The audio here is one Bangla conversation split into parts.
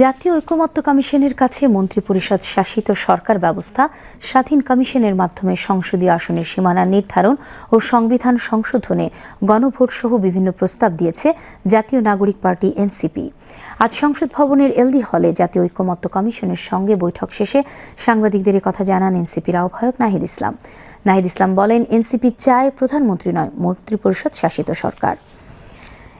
জাতীয় ঐকমত্য কমিশনের কাছে মন্ত্রিপরিষদ শাসিত সরকার ব্যবস্থা, স্বাধীন কমিশনের মাধ্যমে সংসদীয় আসনের সীমানা নির্ধারণ ও সংবিধান সংশোধনে গণভোট সহ বিভিন্ন প্রস্তাব দিয়েছে জাতীয় নাগরিক পার্টি এনসিপি। আজ সংসদ ভবনের এলডি হলে জাতীয় ঐকমত্য কমিশনের সঙ্গে বৈঠক শেষে সাংবাদিকদের কথা জানান এনসিপির আহ্বায়ক নাহিদ ইসলাম। নাহিদ ইসলাম বলেন, এনসিপি চায় প্রধানমন্ত্রী নয়, মন্ত্রিপরিষদ শাসিত সরকার।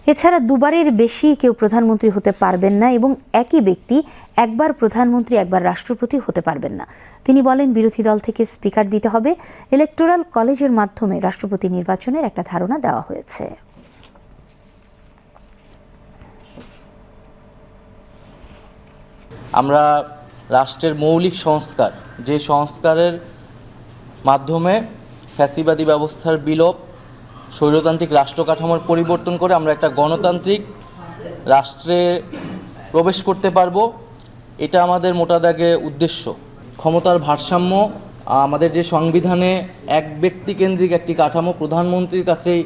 এছাড়া দুবারের বেশি কেউ প্রধানমন্ত্রী হতে পারবেন না এবং একই ব্যক্তি একবার প্রধানমন্ত্রী, একবার রাষ্ট্রপতি হতে পারবেন না। তিনি বলেন, বিরোধী দল থেকে স্পিকার দিতে হবে। ইলেকটোরাল কলেজের মাধ্যমে রাষ্ট্রপতি নির্বাচনের একটা ধারণা দেওয়া হয়েছে। আমরা রাষ্ট্রের মৌলিক সংস্কার, যে সংস্কারের মাধ্যমে ফ্যাসিবাদী ব্যবস্থার বিলোপ স্বৈরতান্ত্রিক রাষ্ট্র কাঠামোর পরিবর্তন করে আমরা একটা গণতান্ত্রিক রাষ্ট্রে প্রবেশ করতে পারব। এটা আমাদের মোটা দাগে উদ্দেশ্য। ক্ষমতার ভারসাম্য, আমাদের যে সংবিধানে এক ব্যক্তি কেন্দ্রিক একটি কাঠামো, প্রধানমন্ত্রীর কাছেই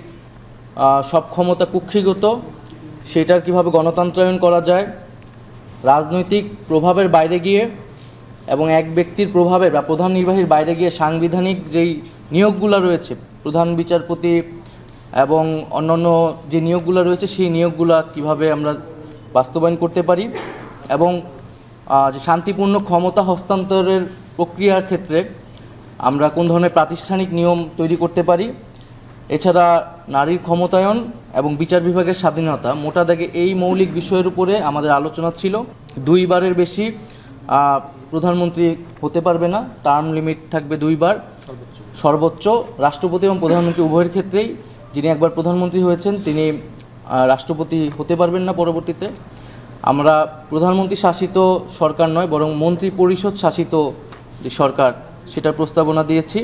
সব ক্ষমতা কুক্ষিগত, সেটার কীভাবে গণতন্ত্রায়ন করা যায়, রাজনৈতিক প্রভাবের বাইরে গিয়ে এবং এক ব্যক্তির প্রভাবে বা প্রধান নির্বাহীর বাইরে গিয়ে সাংবিধানিক যেই নিয়োগগুলো রয়েছে, প্রধান বিচারপতি এবং অন্যান্য যে নিয়োগগুলো রয়েছে, সেই নিয়োগগুলো কীভাবে আমরা বাস্তবায়ন করতে পারি এবং যে শান্তিপূর্ণ ক্ষমতা হস্তান্তরের প্রক্রিয়ার ক্ষেত্রে আমরা কোন ধরনের প্রাতিষ্ঠানিক নিয়ম তৈরি করতে পারি। এছাড়া নারীর ক্ষমতায়ন এবং বিচার বিভাগের স্বাধীনতা মোটা দাগে এই মৌলিক বিষয়ের উপরে আমাদের আলোচনা ছিল। দুইবারের বেশি প্রধানমন্ত্রী হতে পারবে না। টার্ম লিমিট থাকবে দুইবার। সর্বোচ্চ রাষ্ট্রপতি এবং প্রধানমন্ত্রী উভয়ের ক্ষেত্রেই যিনি একবার প্রধানমন্ত্রী হয়েছেন, তিনি রাষ্ট্রপতি হতে পারবেন না পরবর্তীতে। আমরা প্রধানমন্ত্রী শাসিত সরকার নয়, বরং মন্ত্রী পরিষদ শাসিত যে সরকার, সেটার প্রস্তাবনা দিয়েছি।